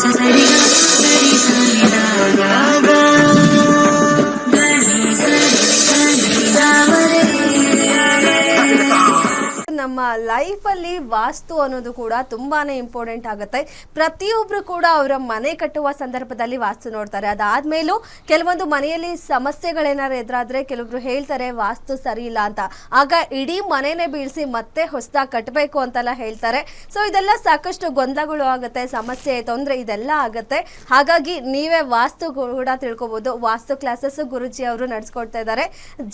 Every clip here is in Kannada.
Since I ಲೈಫಲ್ಲಿ ವಾಸ್ತು ಅನ್ನೋದು ಕೂಡ ತುಂಬಾನೇ ಇಂಪಾರ್ಟೆಂಟ್ ಆಗುತ್ತೆ. ಪ್ರತಿಯೊಬ್ಬರು ಕೂಡ ಅವರ ಮನೆ ಕಟ್ಟುವ ಸಂದರ್ಭದಲ್ಲಿ ವಾಸ್ತು ನೋಡ್ತಾರೆ. ಅದಾದ್ಮೇಲೂ ಕೆಲವೊಂದು ಮನೆಯಲ್ಲಿ ಸಮಸ್ಯೆಗಳೇನಾದ್ರು ಎದುರಾದ್ರೆ ಕೆಲವೊಬ್ರು ಹೇಳ್ತಾರೆ, ವಾಸ್ತು ಸರಿ ಇಲ್ಲ ಅಂತ. ಆಗ ಇಡೀ ಮನೆನೇ ಬೀಳಿಸಿ ಮತ್ತೆ ಹೊಸದಾಗಿ ಕಟ್ಟಬೇಕು ಅಂತೆಲ್ಲ ಹೇಳ್ತಾರೆ. ಸೊ ಇದೆಲ್ಲ ಸಾಕಷ್ಟು ಗೊಂದಲಗಳು ಆಗುತ್ತೆ, ಸಮಸ್ಯೆ, ತೊಂದರೆ ಇದೆಲ್ಲ ಆಗುತ್ತೆ. ಹಾಗಾಗಿ ನೀವೇ ವಾಸ್ತು ಕೂಡ ತಿಳ್ಕೊಬಹುದು ವಾಸ್ತು ಕ್ಲಾಸಸ್ ಗುರುಜಿ ಅವರು ನಡೆಸ್ಕೊಡ್ತಾ ಇದ್ದಾರೆ.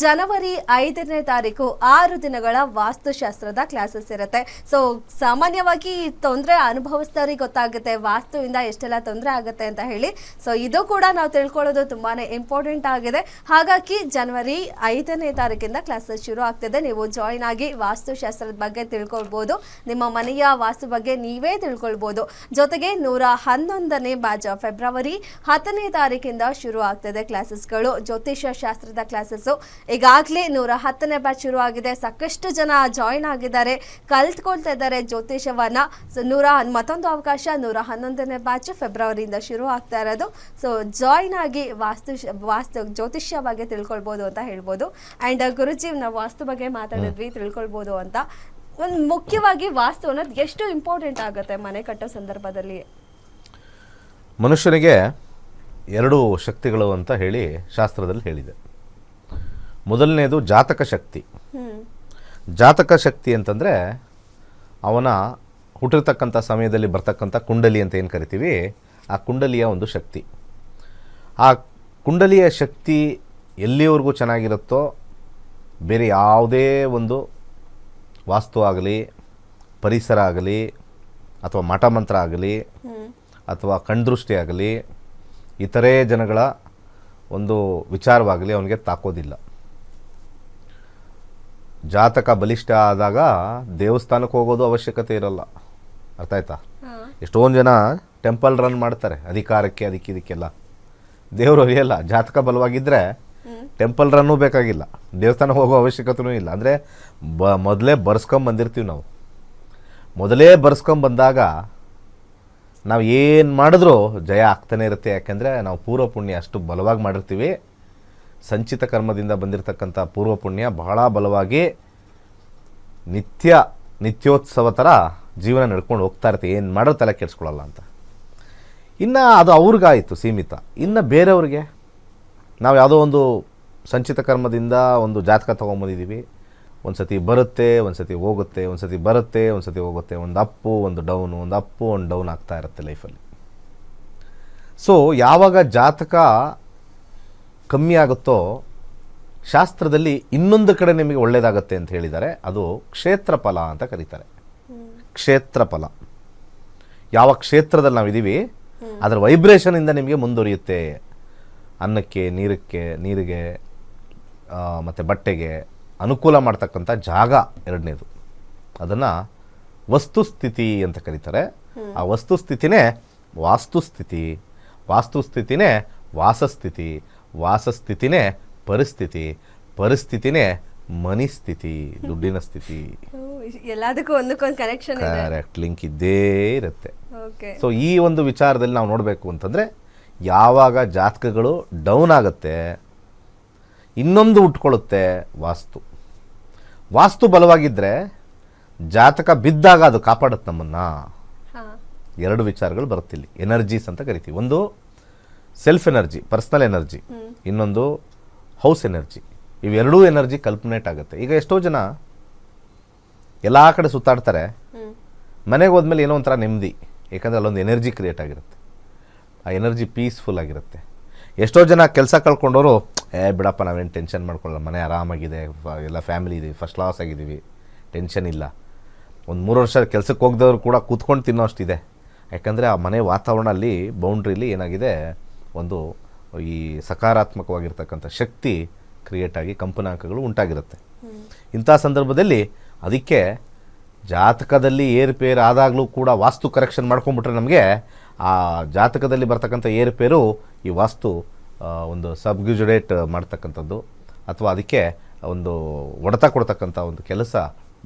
ಜನವರಿ ಐದನೇ ತಾರೀಕು, ಆರು ದಿನಗಳ ವಾಸ್ತುಶಾಸ್ತ್ರದ ಕ್ಲಾಸಸ್ ಇರುತ್ತೆ. ಸೊ ಸಾಮಾನ್ಯವಾಗಿ ತೊಂದರೆ ಅನುಭವಿಸಿದವ್ರಿಗೆ ಗೊತ್ತಾಗುತ್ತೆ, ವಾಸ್ತುವಿಂದ ಎಷ್ಟೆಲ್ಲ ತೊಂದರೆ ಆಗುತ್ತೆ ಅಂತ ಹೇಳಿ. ಸೊ ಇದು ಕೂಡ ನಾವು ತಿಳ್ಕೊಳ್ಳೋದು ತುಂಬಾನೇ ಇಂಪಾರ್ಟೆಂಟ್ ಆಗಿದೆ. ಹಾಗಾಗಿ ಜನವರಿ ಐದನೇ ತಾರೀಕಿಂದ ಕ್ಲಾಸಸ್ ಶುರು ಆಗ್ತಿದೆ. ನೀವು ಜಾಯಿನ್ ಆಗಿ ವಾಸ್ತುಶಾಸ್ತ್ರದ ಬಗ್ಗೆ ತಿಳ್ಕೊಳ್ಬೋದು. ನಿಮ್ಮ ಮನೆಯ ವಾಸ್ತು ಬಗ್ಗೆ ನೀವೇ ತಿಳ್ಕೊಳ್ಬೋದು. ಜೊತೆಗೆ ನೂರ ಹನ್ನೊಂದನೇ ಬ್ಯಾಚ್ ಫೆಬ್ರವರಿ ಹತ್ತನೇ ತಾರೀಕಿಂದ ಶುರು ಆಗ್ತದೆ ಕ್ಲಾಸಸ್ಗಳು ಜ್ಯೋತಿಷ್ಯ ಶಾಸ್ತ್ರದ ಕ್ಲಾಸಸ್ಸು ಈಗಾಗಲೇ ನೂರ ಹತ್ತನೇ ಬ್ಯಾಚ್ ಶುರು ಆಗಿದೆ. ಸಾಕಷ್ಟು ಜನ ಜಾಯಿನ್ ಆಗಿದ್ದಾರೆ. ಕಲ್ತ್ಕೊಳ್ತಾ ಇದ್ದಾರೆ ಜ್ಯೋತಿಷವನ್ನ. ಸೊ ನೂರ ಮತ್ತೊಂದು ಅವಕಾಶ ನೂರ ಹನ್ನೊಂದನೇ ಬ್ಯಾಚ್ ಫೆಬ್ರವರಿಯಿಂದ ಶುರು ಆಗ್ತಾ ಇರೋದು. ಸೊ ಜಾಯಿನ್ ಆಗಿ ವಾಸ್ತು ವಾಸ್ತು ಜ್ಯೋತಿಷ್ಯ ಬಗ್ಗೆ ತಿಳ್ಕೊಳ್ಬೋದು ಅಂತ ಹೇಳ್ಬೋದು. ಆ್ಯಂಡ್ ಗುರುಜಿ ನಾವು ವಾಸ್ತು ಬಗ್ಗೆ ಮಾತಾಡಿದ್ವಿ ತಿಳ್ಕೊಳ್ಬೋದು ಅಂತ. ಒಂದು ಮುಖ್ಯವಾಗಿ ವಾಸ್ತು ಅನ್ನೋದು ಎಷ್ಟು ಇಂಪಾರ್ಟೆಂಟ್ ಆಗುತ್ತೆ ಮನೆ ಕಟ್ಟೋ ಸಂದರ್ಭದಲ್ಲಿ? ಮನುಷ್ಯನಿಗೆ ಎರಡು ಶಕ್ತಿಗಳು ಅಂತ ಹೇಳಿ ಶಾಸ್ತ್ರದಲ್ಲಿ ಹೇಳಿದೆ. ಮೊದಲನೇದು ಜಾತಕ ಶಕ್ತಿ. ಜಾತಕ ಶಕ್ತಿ ಅಂತಂದರೆ ಅವನ ಹುಟ್ಟಿರ್ತಕ್ಕಂಥ ಸಮಯದಲ್ಲಿ ಬರ್ತಕ್ಕಂಥ ಕುಂಡಲಿ ಅಂತ ಏನು ಕರಿತೀವಿ? ಆ ಕುಂಡಲಿಯ ಒಂದು ಶಕ್ತಿ. ಆ ಕುಂಡಲಿಯ ಶಕ್ತಿ ಎಲ್ಲಿವರೆಗೂ ಚೆನ್ನಾಗಿರುತ್ತೋ ಬೇರೆ ಯಾವುದೇ ಒಂದು ವಾಸ್ತು ಆಗಲಿ, ಪರಿಸರ ಆಗಲಿ, ಅಥವಾ ಮಠಮಂತ್ರ ಆಗಲಿ, ಅಥವಾ ಕಣ್ದೃಷ್ಟಿ ಆಗಲಿ, ಇತರೆ ಜನಗಳ ಒಂದು ವಿಚಾರವಾಗಲಿ ಅವನಿಗೆ ತಾಕೋದಿಲ್ಲ. ಜಾತಕ ಬಲಿಷ್ಠ ಆದಾಗ ದೇವಸ್ಥಾನಕ್ಕೆ ಹೋಗೋದು ಅವಶ್ಯಕತೆ ಇರಲ್ಲ. ಅರ್ಥ ಆಯ್ತಾ? ಎಷ್ಟೊಂದು ಜನ ಟೆಂಪಲ್ ರನ್ ಮಾಡ್ತಾರೆ ಅಧಿಕಾರಕ್ಕೆ ಅದಕ್ಕೆ ಇದಕ್ಕೆಲ್ಲ. ದೇವರು ಅರಿಯಲ್ಲ ಜಾತಕ ಬಲವಾಗಿದ್ದರೆ ಟೆಂಪಲ್ ರನ್ನೂ ಬೇಕಾಗಿಲ್ಲ. ದೇವಸ್ಥಾನ ಹೋಗೋ ಅವಶ್ಯಕತೆಯೂ ಇಲ್ಲ. ಅಂದರೆ ಬ ಮೊದಲೇ ಬರ್ಸ್ಕೊಂಬಂದಿರ್ತೀವಿ ನಾವು. ಮೊದಲೇ ಬರ್ಸ್ಕೊಂಬಂದಾಗ ನಾವು ಏನು ಮಾಡಿದ್ರೂ ಜಯ ಆಗ್ತಾನೆ ಇರುತ್ತೆ. ಯಾಕೆಂದರೆ ನಾವು ಪೂರ್ವ ಪುಣ್ಯ ಅಷ್ಟು ಬಲವಾಗಿ ಮಾಡಿರ್ತೀವಿ. ಸಂಚಿತ ಕರ್ಮದಿಂದ ಬಂದಿರತಕ್ಕಂಥ ಪೂರ್ವ ಪುಣ್ಯ ಬಹಳ ಬಲವಾಗಿ ನಿತ್ಯ ನಿತ್ಯೋತ್ಸವ ಥರ ಜೀವನ ನಡ್ಕೊಂಡು ಹೋಗ್ತಾ ಇರ್ತೀವಿ ಏನು ಮಾಡೋ ತಲೆ ಕೆಡಿಸ್ಕೊಳ್ಳಲ್ಲ ಅಂತ. ಇನ್ನು ಅದು ಅವ್ರಿಗಾಯಿತು ಸೀಮಿತ. ಇನ್ನು ಬೇರೆಯವ್ರಿಗೆ. ನಾವು ಯಾವುದೋ ಒಂದು ಸಂಚಿತ ಕರ್ಮದಿಂದ ಒಂದು ಜಾತಕ ತೊಗೊಂಬಂದಿದ್ದೀವಿ ಒಂದು ಸತಿ ಬರುತ್ತೆ ಒಂದು ಸತಿ ಹೋಗುತ್ತೆ ಒಂದು ಸತಿ ಬರುತ್ತೆ ಒಂದು ಸತಿ ಹೋಗುತ್ತೆ. ಒಂದು ಅಪ್ಪು, ಒಂದು ಡೌನು, ಒಂದು ಅಪ್ಪು, ಒಂದು ಡೌನ್ ಆಗ್ತಾ ಇರುತ್ತೆ ಲೈಫಲ್ಲಿ. ಸೊ ಯಾವಾಗ ಜಾತಕ ಕಮ್ಮಿ ಆಗುತ್ತೋ? ಶಾಸ್ತ್ರದಲ್ಲಿ ಇನ್ನೊಂದು ಕಡೆ ನಿಮಗೆ ಒಳ್ಳೆಯದಾಗತ್ತೆ ಅಂತ ಹೇಳಿದ್ದಾರೆ. ಅದು ಕ್ಷೇತ್ರಫಲ ಅಂತ ಕರೀತಾರೆ. ಕ್ಷೇತ್ರಫಲ. ಯಾವ ಕ್ಷೇತ್ರದಲ್ಲಿ ನಾವಿದ್ದೀವಿ, ಅದರ ವೈಬ್ರೇಷನಿಂದ ನಿಮಗೆ ಮುಂದುವರಿಯುತ್ತೆ. ಅನ್ನಕ್ಕೆ, ನೀರಕ್ಕೆ, ನೀರಿಗೆ ಮತ್ತು ಬಟ್ಟೆಗೆ ಅನುಕೂಲ ಮಾಡ್ತಕ್ಕಂಥ ಜಾಗ ಎರಡನೇದು. ಅದನ್ನು ವಸ್ತುಸ್ಥಿತಿ ಅಂತ ಕರೀತಾರೆ. ಆ ವಸ್ತುಸ್ಥಿತಿನೇ ವಾಸ್ತುಸ್ಥಿತಿ. ವಾಸ್ತುಸ್ಥಿತಿನೇ ವಾಸಸ್ಥಿತಿ. ವಾಸಸ್ಥಿತಿನೇ ಪರಿಸ್ಥಿತಿ ಪರಿಸ್ಥಿತಿನೇ ಮನಿಸ್ಥಿತಿ ದುಡ್ಡಿನ ಸ್ಥಿತಿ. ಎಲ್ಲದಕ್ಕೂ ಒಂದಕ್ಕೊಂದು ಕನೆಕ್ಷನ್ ಕರೆಕ್ಟ್ ಲಿಂಕ್ ಇದ್ದೇ ಇರುತ್ತೆ. ಸೊ ಈ ಒಂದು ವಿಚಾರದಲ್ಲಿ ನಾವು ನೋಡಬೇಕು ಅಂತಂದರೆ ಯಾವಾಗ ಜಾತಕಗಳು ಡೌನ್ ಆಗುತ್ತೆ ಇನ್ನೊಂದು ಉಟ್ಕೊಳ್ಳುತ್ತೆ ವಾಸ್ತು. ವಾಸ್ತು ಬಲವಾಗಿದ್ದರೆ ಜಾತಕ ಬಿದ್ದಾಗ ಅದು ಕಾಪಾಡುತ್ತೆ ನಮ್ಮನ್ನು. ಎರಡು ವಿಚಾರಗಳು ಬರುತ್ತಿಲ್ಲಿ. ಎನರ್ಜೀಸ್ ಅಂತ ಕರಿತೀವಿ. ಒಂದು ಸೆಲ್ಫ್ ಎನರ್ಜಿ ಪರ್ಸ್ನಲ್ ಎನರ್ಜಿ ಇನ್ನೊಂದು ಹೌಸ್ ಎನರ್ಜಿ ಇವೆರಡೂ ಎನರ್ಜಿ ಕಲ್ಪನೇಟ್ ಆಗುತ್ತೆ. ಈಗ ಎಷ್ಟೋ ಜನ ಎಲ್ಲ ಕಡೆ ಸುತ್ತಾಡ್ತಾರೆ. ಮನೆಗೆ ಹೋದ್ಮೇಲೆ ಏನೋ ಒಂಥರ ನೆಮ್ಮದಿ. ಯಾಕಂದರೆ ಅಲ್ಲೊಂದು ಎನರ್ಜಿ ಕ್ರಿಯೇಟ್ ಆಗಿರುತ್ತೆ. ಆ ಎನರ್ಜಿ ಪೀಸ್ಫುಲ್ ಆಗಿರುತ್ತೆ. ಎಷ್ಟೋ ಜನ ಕೆಲಸ ಕಳ್ಕೊಂಡವರು ಏ ಬಿಡಪ್ಪ ನಾವೇನು ಟೆನ್ಷನ್ ಮಾಡ್ಕೊಳ್ಳಲ್ಲ. ಮನೆ ಆರಾಮಾಗಿದೆ. ಎಲ್ಲ ಫ್ಯಾಮಿಲಿ ಇದೆ. ಫಸ್ಟ್ ಕ್ಲಾಸ್ ಆಗಿದ್ದೀವಿ. ಟೆನ್ಷನ್ ಇಲ್ಲ. ಒಂದು ಮೂರು ವರ್ಷ ಕೆಲಸಕ್ಕೆ ಹೋಗ್ದವ್ರು ಕೂಡ ಕೂತ್ಕೊಂಡು ತಿನ್ನೋ ಅಷ್ಟಿದೆ. ಯಾಕಂದರೆ ಆ ಮನೆ ವಾತಾವರಣ ಅಲ್ಲಿ ಬೌಂಡ್ರಿಲಿ ಏನಾಗಿದೆ? ಒಂದು ಈ ಸಕಾರಾತ್ಮಕವಾಗಿರ್ತಕ್ಕಂಥ ಶಕ್ತಿ ಕ್ರಿಯೇಟ್ ಆಗಿ ಕಂಪನಾಂಕಗಳು ಉಂಟಾಗಿರುತ್ತೆ. ಇಂಥ ಸಂದರ್ಭದಲ್ಲಿ ಅದಕ್ಕೆ ಜಾತಕದಲ್ಲಿ ಏರುಪೇರು ಆದಾಗಲೂ ಕೂಡ ವಾಸ್ತು ಕರೆಕ್ಷನ್ ಮಾಡ್ಕೊಂಡ್ಬಿಟ್ರೆ ನಮಗೆ ಆ ಜಾತಕದಲ್ಲಿ ಬರ್ತಕ್ಕಂಥ ಏರುಪೇರು ಈ ವಾಸ್ತು ಒಂದು ಸಬ್ಗ್ಯುಜುಡೇಟ್ ಮಾಡ್ತಕ್ಕಂಥದ್ದು ಅಥವಾ ಅದಕ್ಕೆ ಒಂದು ಒಡೆತ ಕೊಡ್ತಕ್ಕಂಥ ಒಂದು ಕೆಲಸ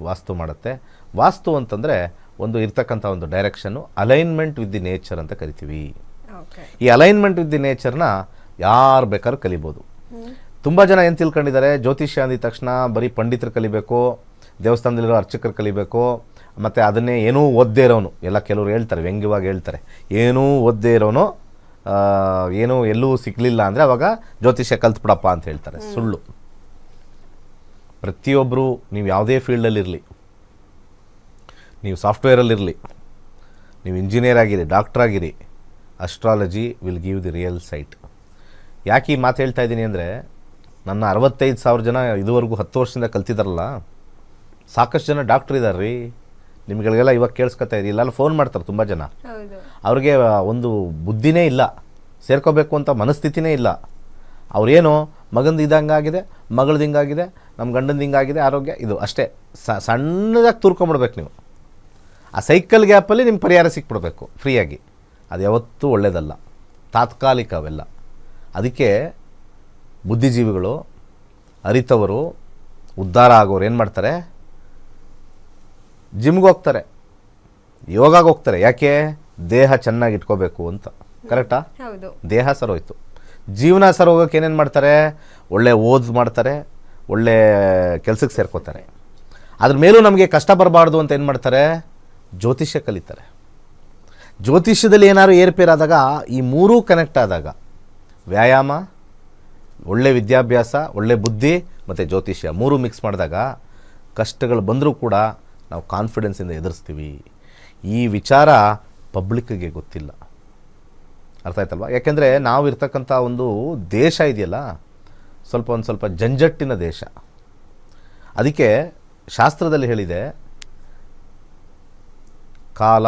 ವಾಸ್ತು ಮಾಡುತ್ತೆ. ವಾಸ್ತು ಅಂತಂದರೆ ಒಂದು ಇರ್ತಕ್ಕಂಥ ಒಂದು direction alignment with the nature ಅಂತ ಕರಿತೀವಿ. ಈ ಅಲೈನ್ಮೆಂಟ್ ವಿತ್ ದಿ ನೇಚರ್ನ ಯಾರು ಬೇಕಾದ್ರೂ ಕಲಿಬೋದು. ತುಂಬ ಜನ ಏನು ತಿಳ್ಕೊಂಡಿದ್ದಾರೆ ಜ್ಯೋತಿಷ್ಯ ಅಂದಿದ ತಕ್ಷಣ ಬರೀ ಪಂಡಿತರು ಕಲಿಬೇಕು ದೇವಸ್ಥಾನದಲ್ಲಿರೋ ಅರ್ಚಕರು ಕಲಿಬೇಕು ಮತ್ತು ಅದನ್ನೇ ಏನೂ ಓದ್ದೇ ಇರೋನು. ಎಲ್ಲ ಕೆಲವರು ಹೇಳ್ತಾರೆ ವ್ಯಂಗ್ಯವಾಗಿ ಹೇಳ್ತಾರೆ. ಏನೂ ಓದ್ದೇ ಇರೋನು ಏನು ಎಲ್ಲೂ ಸಿಗ್ಲಿಲ್ಲ ಅಂದರೆ ಅವಾಗ ಜ್ಯೋತಿಷ್ಯ ಕಲ್ತ್ಬಿಡಪ್ಪ ಅಂತ ಹೇಳ್ತಾರೆ. ಸುಳ್ಳು. ಪ್ರತಿಯೊಬ್ಬರು ನೀವು ಯಾವುದೇ ಫೀಲ್ಡಲ್ಲಿರಲಿ ನೀವು ಸಾಫ್ಟ್ವೇರಲ್ಲಿರಲಿ ನೀವು ಇಂಜಿನಿಯರ್ ಆಗಿರಿ ಡಾಕ್ಟರ್ ಆಗಿರಿ astrology will give the real sight ಯಾಕೆ ಈ ಮಾತು ಹೇಳ್ತಾ ಇದ್ದೀನಿ ಅಂದರೆ ನನ್ನ ಅರವತ್ತೈದು ಸಾವಿರ ಜನ ಇದುವರೆಗೂ ಹತ್ತು ವರ್ಷದಿಂದ ಕಲ್ತಿದ್ದಾರಲ್ಲ ಸಾಕಷ್ಟು ಜನ ಡಾಕ್ಟ್ರ್ ಇದ್ದಾರೆ ರೀ ನಿಮ್ಗಳಿಗೆಲ್ಲ ಇವಾಗ ಕೇಳಿಸ್ಕೊತಾ ಇರಿ ಇಲ್ಲೆಲ್ಲ ಫೋನ್ ಮಾಡ್ತಾರೆ ತುಂಬ ಜನ. ಅವ್ರಿಗೆ ಒಂದು ಬುದ್ಧಿನೇ ಇಲ್ಲ. ಸೇರ್ಕೋಬೇಕು ಅಂತ ಮನಸ್ಥಿತಿನೇ ಇಲ್ಲ. ಅವ್ರೇನು ಮಗಂದು ಇದಂಗಾಗಿದೆ ಮಗಳದ್ದು ಹಿಂಗಾಗಿದೆ ನಮ್ಮ ಗಂಡಂದು ಹಿಂಗಾಗಿದೆ ಆರೋಗ್ಯ ಇದು ಅಷ್ಟೇ. ಸ ಸಣ್ಣದಾಗಿ ತೂರ್ಕೊಂಬಿಡ್ಬೇಕು ನೀವು. ಆ ಸೈಕಲ್ ಗ್ಯಾಪಲ್ಲಿ ನಿಮ್ಮ ಪರಿಹಾರ ಸಿಕ್ಬಿಡ್ಬೇಕು ಫ್ರೀಯಾಗಿ ಅದು ಯಾವತ್ತೂ ಒಳ್ಳೆಯದಲ್ಲ ತಾತ್ಕಾಲಿಕ ಅವೆಲ್ಲ ಅದಕ್ಕೆ ಬುದ್ಧಿಜೀವಿಗಳು ಅರಿತವರು ಉದ್ಧಾರ ಆಗೋರು ಏನು ಮಾಡ್ತಾರೆ? ಜಿಮ್ಗೆ ಹೋಗ್ತಾರೆ. ಯೋಗಾಗೆ ಹೋಗ್ತಾರೆ. ಯಾಕೆ? ದೇಹ ಚೆನ್ನಾಗಿ ಇಟ್ಕೋಬೇಕು ಅಂತ. ಕರೆಕ್ಟಾ? ದೇಹ ಸರೋಯ್ತು ಜೀವನ ಸರೋಗಕ್ಕೆ ಏನೇನು ಮಾಡ್ತಾರೆ? ಒಳ್ಳೆ ಓದ್ ಮಾಡ್ತಾರೆ. ಒಳ್ಳೆ ಕೆಲಸಕ್ಕೆ ಸೇರ್ಕೋತಾರೆ. ಅದ್ರ ಮೇಲೂ ನಮಗೆ ಕಷ್ಟ ಬರಬಾರ್ದು ಅಂತ ಏನು ಮಾಡ್ತಾರೆ? ಜ್ಯೋತಿಷ್ಯ ಕಲಿತಾರೆ. ಜ್ಯೋತಿಷ್ಯದಲ್ಲಿ ಏನಾದ್ರು ಏರ್ಪೇರಾದಾಗ ಈ ಮೂರೂ ಕನೆಕ್ಟ್ ಆದಾಗ ವ್ಯಾಯಾಮ, ಒಳ್ಳೆ ವಿದ್ಯಾಭ್ಯಾಸ, ಒಳ್ಳೆ ಬುದ್ಧಿ ಮತ್ತು ಜ್ಯೋತಿಷ್ಯ ಮೂರು ಮಿಕ್ಸ್ ಮಾಡಿದಾಗ ಕಷ್ಟಗಳು ಬಂದರೂ ಕೂಡ ನಾವು ಕಾನ್ಫಿಡೆನ್ಸಿಂದ ಎದುರಿಸ್ತೀವಿ. ಈ ವಿಚಾರ ಪಬ್ಲಿಕ್ಕಿಗೆ ಗೊತ್ತಿಲ್ಲ. ಅರ್ಥ ಆಯ್ತಲ್ವಾ? ಯಾಕೆಂದರೆ ನಾವು ಇರ್ತಕ್ಕಂಥ ಒಂದು ದೇಶ ಇದೆಯಲ್ಲ, ಸ್ವಲ್ಪ ಒಂದು ಸ್ವಲ್ಪ ಜಂಜಟ್ಟಿನ ದೇಶ. ಅದಕ್ಕೆ ಶಾಸ್ತ್ರದಲ್ಲಿ ಹೇಳಿದೆ, ಕಾಲ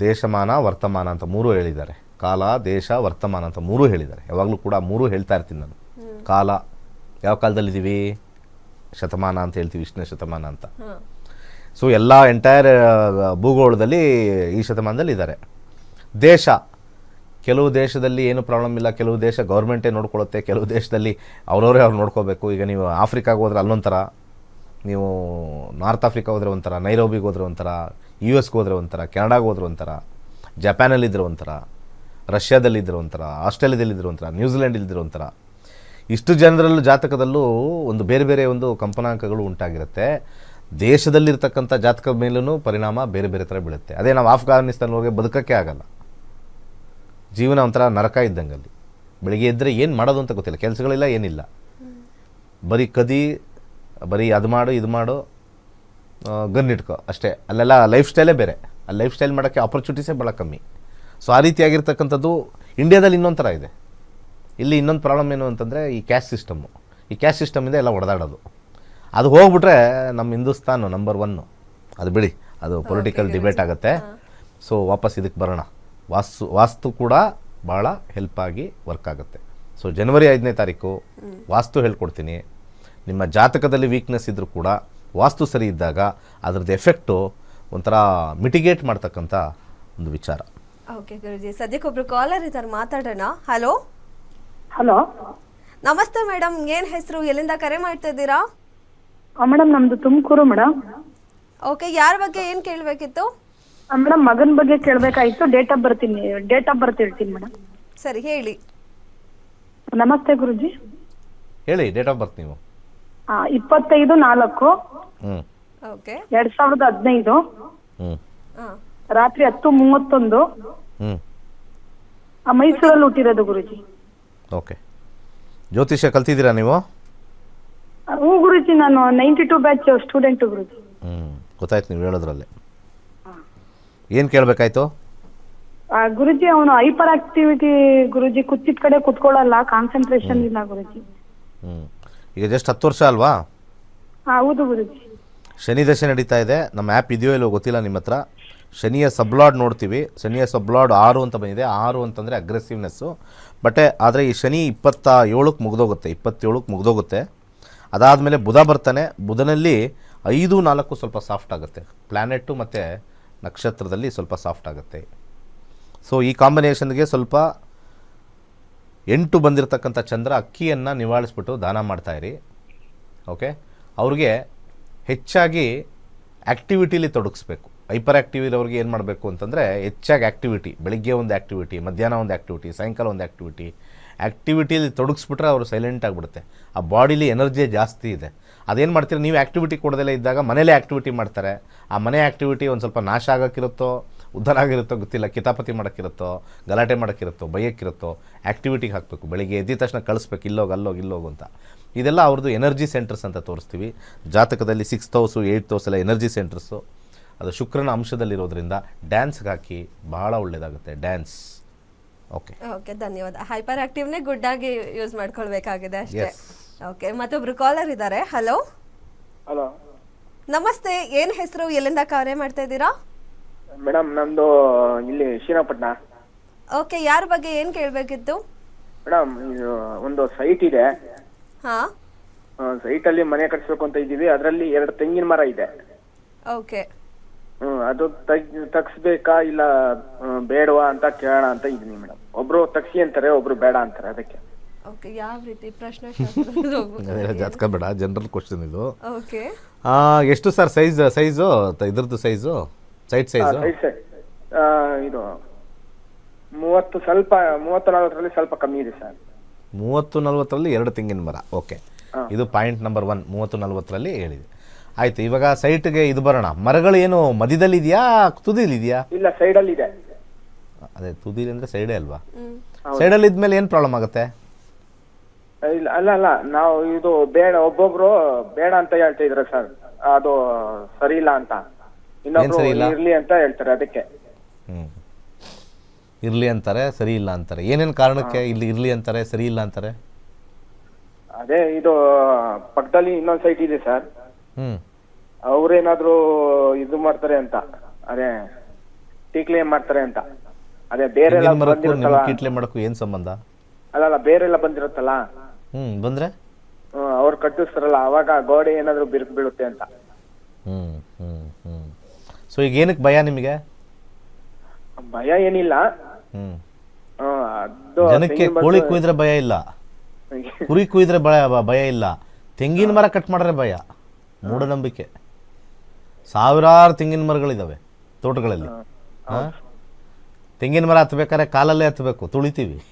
ದೇಶಮಾನ ವರ್ತಮಾನ ಅಂತ ಮೂರು ಹೇಳಿದ್ದಾರೆ. ಕಾಲ ದೇಶ ವರ್ತಮಾನ ಅಂತ ಮೂರು ಹೇಳಿದ್ದಾರೆ. ಯಾವಾಗಲೂ ಕೂಡ ಮೂರು ಹೇಳ್ತಾ ಇರ್ತೀನಿ ನಾನು. ಕಾಲ ಯಾವ ಕಾಲದಲ್ಲಿದ್ದೀವಿ? ಶತಮಾನ ಅಂತ ಹೇಳ್ತೀವಿ ವಿಷ್ಣು ಶತಮಾನ ಅಂತ. ಸೊ ಎಲ್ಲ ಎಂಟೈರ್ ಭೂಗೋಳದಲ್ಲಿ ಈ ಶತಮಾನದಲ್ಲಿ ಇದ್ದಾರೆ. ದೇಶ ಕೆಲವು ದೇಶದಲ್ಲಿ ಏನು ಪ್ರಾಬ್ಲಮ್ ಇಲ್ಲ ಕೆಲವು ದೇಶ ಗೌರ್ಮೆಂಟೇ ನೋಡ್ಕೊಳ್ಳುತ್ತೆ ಕೆಲವು ದೇಶದಲ್ಲಿ ಅವರವರೇ ಅವ್ರು ನೋಡ್ಕೋಬೇಕು. ಈಗ ನೀವು ಆಫ್ರಿಕಾಗೆ ಹೋದ್ರೆ ಅಲ್ಲೊಂಥರ. ನೀವು ನಾರ್ತ್ ಆಫ್ರಿಕಾ ಹೋದ್ರೆ ಒಂಥರ, ನೈರೋಬಿಗೆ ಹೋದ್ರೆ ಒಂಥರ ಯು ಎಸ್ಗೆ ಹೋದ್ರೆ ಒಂಥರ, ಕೆನಡಾಗೆ ಹೋದ್ರೆ ಒಂಥರ ಜಪಾನಲ್ಲಿದ್ದರೆ ಒಂಥರ ರಷ್ಯಾದಲ್ಲಿದ್ದರೆ ಒಂಥರ ಆಸ್ಟ್ರೇಲಿಯಾದಲ್ಲಿದ್ದರೆ ಒಂಥರ ನ್ಯೂಜಿಲೆಂಡಲ್ಲಿದ್ದರೆ ಒಂಥರ. ಇಷ್ಟು ಜನರಲ್ಲೂ ಜಾತಕದಲ್ಲೂ ಒಂದು ಬೇರೆ ಬೇರೆ ಒಂದು ಕಂಪನಾಂಕಗಳು ಉಂಟಾಗಿರುತ್ತೆ. ದೇಶದಲ್ಲಿರ್ತಕ್ಕಂಥ ಜಾತಕದ ಮೇಲೂ ಪರಿಣಾಮ ಬೇರೆ ಬೇರೆ ಥರ ಬೀಳುತ್ತೆ. ಅದೇ ನಾವು ಆಫ್ಘಾನಿಸ್ತಾನ ಹೋಗಿ ಬದುಕಕ್ಕೆ ಆಗಲ್ಲ. ಜೀವನ ಒಂಥರ ನರಕ ಇದ್ದಂಗಲ್ಲಿ. ಬೆಳಿಗ್ಗೆ ಎದ್ದರೆ ಏನು ಮಾಡೋದು ಅಂತ ಗೊತ್ತಿಲ್ಲ. ಕೆಲಸಗಳಿಲ್ಲ, ಏನಿಲ್ಲ. ಬರೀ ಕದಿ ಬರೀ ಅದು ಮಾಡು ಇದು ಮಾಡು ಗನ್ ಇಟ್ಕೋ ಅಷ್ಟೇ. ಅಲ್ಲೆಲ್ಲ ಲೈಫ್ ಸ್ಟೈಲೇ ಬೇರೆ. ಆ ಲೈಫ್ ಸ್ಟೈಲ್ ಮಾಡೋಕ್ಕೆ ಆಪರ್ಚುನಿಟೀಸೇ ಭಾಳ ಕಮ್ಮಿ. ಸೊ ಆ ರೀತಿಯಾಗಿರ್ತಕ್ಕಂಥದ್ದು ಇಂಡಿಯಾದಲ್ಲಿ ಇನ್ನೊಂದು ಥರ ಇದೆ. ಇಲ್ಲಿ ಇನ್ನೊಂದು ಪ್ರಾಬ್ಲಮ್ ಏನು ಅಂತಂದರೆ ಈ ಕ್ಯಾಶ್ ಸಿಸ್ಟಮ್ಮು ಈ ಕ್ಯಾಶ್ ಸಿಸ್ಟಮಿಂದ ಎಲ್ಲ ಹೊಡೆದಾಡೋದು ಅದು ಹೋಗ್ಬಿಟ್ರೆ ನಮ್ಮ ಹಿಂದೂಸ್ತಾನು ನಂಬರ್ ಒನ್ನು ಅದು ಬಿಡಿ ಅದು ಪೊಲಿಟಿಕಲ್ ಡಿಬೇಟ್ ಆಗುತ್ತೆ. ಸೊ ವಾಪಸ್ ಇದಕ್ಕೆ ಬರೋಣ. ವಾಸ್ತು ವಾಸ್ತು ಕೂಡ ಭಾಳ ಹೆಲ್ಪ್ ಆಗಿ ವರ್ಕ್ ಆಗುತ್ತೆ. ಸೊ ಜನವರಿ ಐದನೇ ತಾರೀಕು ವಾಸ್ತು ಹೇಳ್ಕೊಡ್ತೀನಿ. ನಿಮ್ಮ ಜಾತಕದಲ್ಲಿ ವೀಕ್ನೆಸ್ ಇದ್ದರೂ ಕೂಡ ವಾಸ್ತು ಸರಿ ಇದ್ದಾಗ ಅದರದ್ದು ಎಫೆಕ್ಟು ಒಂಥರ ಮಿಟಿಗೇಟ್ ಮಾಡ್ತಕ್ಕಂಥ ಒಂದು ವಿಚಾರ. ಓಕೆ ಗುರುಜಿ. ಸದ್ಯಕ್ಕೊಬ್ರು ಕಾಲರ್ ಇದ್ದಾರೆ ಮಾತಾಡೋಣ. ಹಲೋ ಹಲೋ ನಮಸ್ತೆ ಮೇಡಮ್ ಏನ್ ಹೆಸರು? ಎಲ್ಲಿಂದ ಕರೆ ಮಾಡ್ತಾ ಇದ್ದೀರಾ? ಮೇಡಮ್ ನಮ್ದು ತುಮಕೂರು ಮೇಡಮ್ ಓಕೆ ಯಾರ ಬಗ್ಗೆ ಏನ್ ಕೇಳಬೇಕಿತ್ತು? ಮೇಡಮ್ ಮಗನ ಬಗ್ಗೆ ಕೇಳಬೇಕಾಗಿತ್ತು ಡೇಟ್ ಆಫ್ ಬರ್ತೀನಿ ಡೇಟ್ ಆಫ್ ಬರ್ತ್ ಹೇಳ್ತೀನಿ ಮೇಡಮ್ ಸರಿ ಹೇಳಿ. ನಮಸ್ತೆ ಗುರುಜಿ. ಹೇಳಿ ಡೇಟ್ ಆಫ್ ಬರ್ತ್ ನೀವು. ಇಪ್ಪತ್ತೈದು ನಾಲ್ಕು. ಹ್ಞೂ ಓಕೆ. ಎರಡ್ ಸಾವಿರದ ಹದಿನೈದು. ಹ್ಞೂ ರಾತ್ರಿ ಹತ್ತು ಮೂವತ್ತೊಂದು. ಹ್ಞೂ ಆ, ಮೈಸೂರಲ್ಲಿ ಹುಟ್ಟಿರೋದು ಗುರುಜಿ. ಓಕೆ. ಜ್ಯೋತಿಷ್ಯ ಕಲ್ತಿದ್ದೀರಾ ನೀವು? ಹ್ಞೂ ಗುರುಜಿ ನಾನು ನೈಂಟಿ ಟು ಬ್ಯಾಚ್ ಸ್ಟೂಡೆಂಟ್ ಗುರುಜಿ. ಹ್ಞೂ ಗೊತ್ತಾಯ್ತು ನೀವು ಹೇಳೋದ್ರಲ್ಲಿ. ಏನು ಕೇಳಬೇಕಾಯ್ತು? ಆ, ಗುರುಜಿ ಅವನು ಹೈಪರ್ ಆಕ್ಟಿವಿಟಿ ಗುರುಜಿ ಕುತ್ತಿದ ಕಡೆ ಕುತ್ಕೊಳ್ಳಲ್ಲ ಕಾನ್ಸಂಟ್ರೇಷನ್ ಇಲ್ಲ ಗುರುಜಿ. ಹ್ಞೂ ಈಗ ಜಸ್ಟ್ ಹತ್ತು ವರ್ಷ ಅಲ್ವಾ? ಹಾ ಹೌದು ಗುರುಜಿ ಶನಿ ದಶೆ ನಡೀತಾ ಇದೆ. ನಮ್ಮ ಆ್ಯಪ್ ಇದೆಯೋ ಇಲ್ಲೋ ಗೊತ್ತಿಲ್ಲ ನಿಮ್ಮ ಹತ್ರ. ಶನಿಯ ಸಬ್ಲಾಡ್ ನೋಡ್ತೀವಿ. ಶನಿಯ ಸಬ್ಲಾಡ್ ಆರು ಅಂತ ಬಂದಿದೆ. ಆರು ಅಂತಂದರೆ ಅಗ್ರೆಸಿವ್ನೆಸ್ಸು ಬಟ್ ಆದರೆ ಈ ಶನಿ ಇಪ್ಪತ್ತ ಏಳಕ್ಕೆ ಮುಗ್ದೋಗುತ್ತೆ. ಇಪ್ಪತ್ತೇಳಕ್ಕೆ ಮುಗ್ದೋಗುತ್ತೆ. ಅದಾದಮೇಲೆ ಬುಧ ಬರ್ತಾನೆ. ಬುಧನಲ್ಲಿ ಐದು ನಾಲ್ಕು ಸ್ವಲ್ಪ ಸಾಫ್ಟ್ ಆಗುತ್ತೆ. ಪ್ಲ್ಯಾನೆಟ್ಟು ಮತ್ತು ನಕ್ಷತ್ರದಲ್ಲಿ ಸ್ವಲ್ಪ ಸಾಫ್ಟ್ ಆಗುತ್ತೆ. ಸೊ ಈ ಕಾಂಬಿನೇಷನ್ಗೆ ಸ್ವಲ್ಪ ಎಂಟು ಬಂದಿರತಕ್ಕಂಥ ಚಂದ್ರ ಅಕ್ಕಿಯನ್ನು ನಿವಾಳಿಸ್ಬಿಟ್ಟು ದಾನ ಮಾಡ್ತಾಯಿರಿ ಓಕೆ ಅವ್ರಿಗೆ ಹೆಚ್ಚಾಗಿ ಆ್ಯಕ್ಟಿವಿಟೀಲಿ ತೊಡಗಿಸ್ಬೇಕು. ಹೈಪರ್ ಆ್ಯಕ್ಟಿವ್ ಇರೋರಿಗೆ ಏನು ಮಾಡಬೇಕು ಅಂತಂದರೆ ಹೆಚ್ಚಾಗಿ ಆ್ಯಕ್ಟಿವಿಟಿ ಬೆಳಿಗ್ಗೆ ಒಂದು ಆ್ಯಕ್ಟಿವಿಟಿ ಮಧ್ಯಾಹ್ನ ಒಂದು ಆ್ಯಕ್ಟಿವಿಟಿ ಸಾಯಂಕಾಲ ಒಂದು ಆ್ಯಕ್ಟಿವಿಟಿ ಆ್ಯಕ್ಟಿವಿಟೀಲಿ ತೊಡಗಿಸ್ಬಿಟ್ರೆ ಅವರು ಸೈಲೆಂಟ್ ಆಗಿಬಿಡುತ್ತೆ. ಆ ಬಾಡಿಲಿ ಎನರ್ಜಿ ಜಾಸ್ತಿ ಇದೆ. ಅದೇನು ಮಾಡ್ತೀರಿ, ನೀವು ಆ್ಯಕ್ಟಿವಿಟಿ ಕೊಡೋದೆಲ್ಲ ಇದ್ದಾಗ ಮನೇಲೇ ಆ್ಯಕ್ಟಿವಿಟಿ ಮಾಡ್ತಾರೆ. ಆ ಮನೆ ಆ್ಯಕ್ಟಿವಿಟಿ ಒಂದು ಸ್ವಲ್ಪ ನಾಶ ಆಗೋಕ್ಕಿರುತ್ತೋ ಉದ್ಧಾರ ಆಗಿರುತ್ತೋ ಗೊತ್ತಿಲ್ಲ. ಕಿತಾಪತಿ ಮಾಡೋಕ್ಕಿರುತ್ತೋ ಗಲಾಟೆ ಮಾಡೋಕ್ಕಿರುತ್ತೋ ಬೈಯಕ್ಕಿರುತ್ತೋ ಆ್ಯಕ್ಟಿವಿಟಿಗೆ ಹಾಕಬೇಕು. ಬೆಳಿಗ್ಗೆ ಎದ್ದಿದ ತಕ್ಷಣ ಕಳಿಸ್ಬೇಕು ಇಲ್ಲೋಗಿ ಅಲ್ಲೋಗಿ ಇಲ್ಲೋಗು ಅಂತ. ಇದೆಲ್ಲ ಅವ್ರದ್ದು ಎನರ್ಜಿ ಸೆಂಟರ್ಸ್ ಅಂತ ತೋರಿಸ್ತೀವಿ. ಜಾತಕದಲ್ಲಿ ಸಿಕ್ಸ್ ತೌಸು ಏಯ್ಟ್ ತೌಸ್ ಎಲ್ಲ ಎನರ್ಜಿ ಸೆಂಟರ್ಸು ಅದು ಶುಕ್ರನ ಅಂಶದಲ್ಲಿರೋದ್ರಿಂದ ಡ್ಯಾನ್ಸ್ಗೆ ಹಾಕಿ ಬಹಳ ಒಳ್ಳೆಯದಾಗುತ್ತೆ ಡ್ಯಾನ್ಸ್ ಓಕೆ ಓಕೆ ಧನ್ಯವಾದ. ಹೈಪರ್ ಆಕ್ಟಿವ್ನೇ ಗುಡ್ ಆಗಿ ಯೂಸ್ ಮಾಡ್ಕೊಳ್ಬೇಕಾಗಿದೆ ಅಷ್ಟೇ. ಓಕೆ ಮತ್ತೊಬ್ರು ಕಾಲರ್ ಇದ್ದಾರೆ. ಹಲೋ ಹಲೋ ನಮಸ್ತೆ. ಏನ್ ಹೆಸರು? ಎಲ್ಲಿಂದ ಕಾರ್ಯ ಮಾಡ್ತಾ ಇದ್ದೀರಾ? ಮೇಡಮ್ ನಮ್ದು ಇಲ್ಲಿ ಶ್ರೀರಂಗಪಟ್ಟಣ ಓಕೆ ಯಾರ ಬಗ್ಗೆ ಏನ್ ಕೇಳಬೇಕಿತ್ತು? ಮೇಡಮ್ ಇದು ಒಂದು ಸೈಟ್ ಇದೆ. ಹಾ. ಸೈಟ್ ಅಲ್ಲಿ ಮನೆ ಕಟ್ಸ್ಬೇಕು ಅಂತ ಇದ್ದೀವಿ. ಅದರಲ್ಲಿ ಎರಡು ತೆಂಗಿನ ಮರ ಇದೆ. ಓಕೆ ಹ್ಮ್ ಅದು ತಗ್ ತಗ್ಸ್ಬೇಕಾ ಇಲ್ಲ ಬೇಡವಾ ಅಂತ ಕೇಳೋಣ ಅಂತ ಇದೀನಿ ಮೇಡಮ್. ಒಬ್ರು ತಗ್ಸಿ ಅಂತಾರೆ ಒಬ್ರು ಬೇಡ ಅಂತಾರೆ ಅದಕ್ಕೆ. ಓಕೆ ಯಾವ ರೀತಿ ಪ್ರಶ್ನೆ ಅದೆಲ್ಲ ಜಾತಕ ಬೇಡ ಜನರಲ್ ಕ್ವಶನ್ ಇದು. ಓಕೆ ಆ, ಎಷ್ಟು ಸರ್ ಸೈಜ್ ಸೈಜು ಇದ್ರದ್ದು size site side site site ಇದು ಮೂವತ್ತು ಸ್ವಲ್ಪ ಮೂವತ್ತು ನಲವತ್ತರಲ್ಲಿ ಸ್ವಲ್ಪ ಕಮ್ಮಿ ಇದೆ ಸರ್. ಮೂವತ್ತು ನಲವತ್ತರಲ್ಲಿ ಎರಡು ತೆಂಗಿನ ಮರ. ಓಕೆ ಇದು ಪಾಯಿಂಟ್ ನಂಬರ್ ಒನ್ ಮೂವತ್ತು ನಲವತ್ತರಲ್ಲಿ ಹೇಳಿದೆ. ಆಯ್ತು ಇವಾಗ ಸೈಟ್ಗೆ ಇದು ಬರೋಣ. ಮರಗಳು ಏನು ಮಧ್ಯದಲ್ಲಿ ಇದೆಯಾ ತುದಿಲಿ ಇದೆಯಾ ಇಲ್ಲ ಸೈಡ್ ಅಲ್ಲಿ ಇದೆ. ಅದೇ ತುದಿಲಿ ಅಂದ್ರೆ ಸೈಡೇ ಅಲ್ವಾ? ಸೈಡಲ್ಲಿ ಇದ್ಮೇಲೆ ಏನು ಪ್ರಾಬ್ಲಮ್ ಆಗುತ್ತೆ? ಇಲ್ಲ ಅಲ್ಲ ಅಲ್ಲ ನಾವು ಇದು ಬೇಡ ಒಬ್ಬೊಬ್ರು ಬೇಡ ಅಂತ ಹೇಳ್ತಾ ಇದ್ರೆ ಸರ್. ಅದು ಸರಿ ಇಲ್ಲ ಅಂತ. ಇನ್ನೊಬ್ರು? ಇರ್ಲಿ ಅಂತ ಹೇಳ್ತಾರೆ ಅದಕ್ಕೆ. ಹ್ಮ್. ಇರ್ಲಿ ಅಂತಾರೆ ಸರಿ ಇಲ್ಲ ಅಂತಾರೆ. ಏನೇನ್ ಕಾರಣಕ್ಕೆ ಇಲ್ಲಿ ಇರ್ಲಿ ಅಂತಾರೆ ಸರಿ ಇಲ್ಲ ಅಂತಾರೆ? ಅದೇ ಇದು ಪಕ್ಕದಲ್ಲಿ ಇನ್ನೊಂದ್ ಸೈಟ್ ಇದೆ ಸರ್ ಹ್ಮ್. ಅವ್ರೇನಾದ್ರೂ ಇದು ಮಾಡ್ತಾರೆ ಅಂತ ಅದೇ ಟೀಕ್ಲೆ ಮಾಡ್ತಾರೆ ಅಂತ. ಅದೇ ಬಂದಿರುತ್ತಲ್ಲ. ನಿಮ್ಗೆ ಕಿಟ್ಲೆ ಮಾಡೋಕ್ಕೂ ಏನು ಸಂಬಂಧ? ಅಲ್ಲ ಬೇರೆಲ್ಲ ಬಂದಿರುತ್ತಲ್ಲ ಎಲ್ಲ ಬಂದಿರುತ್ತಲ್ಲ. ಹ್ಮ್, ಅವ್ರು ಕಟ್ಟಿಸ್ತಾರಲ್ಲ ಅವಾಗ ಗೋಡೆ ಏನಾದ್ರೂ ಬಿರುಕು ಬೀಳುತ್ತೆ ಅಂತ. ಹ್ಮ್ ಹ್ಮ್ ಹ್ಞೂ ಸೊ ಈಗ ಏನಕ್ಕೆ ಭಯ ನಿಮಗೆ? ಭಯ ಏನಿಲ್ಲ. ಹ್ಮ್, ಅದು ಜನಕ್ಕೆ ತೆಂಗಿನ ಕೋಳಿ ಕುಯ್ದ್ರೆ ಭಯ ಇಲ್ಲ. ಕುರಿ ಕುಯ್ದ್ರೆ ಭಯ ಭಯ ಇಲ್ಲ. ತೆಂಗಿನ ಮರ ಕಟ್ ಮಾಡಿದ್ರೆ ಭಯ. ಮೂಢನಂಬಿಕೆ. ಸಾವಿರಾರು ತೆಂಗಿನ ಮರಗಳಿದಾವೆ ತೋಟಗಳಲ್ಲಿ. ಹಾ? ತೆಂಗಿನ ಮರ ಹತ್ಬೇಕಾದ್ರೆ ಕಾಲಲ್ಲೇ ಹತ್ಬೇಕು. ತುಳಿತೀವಿ.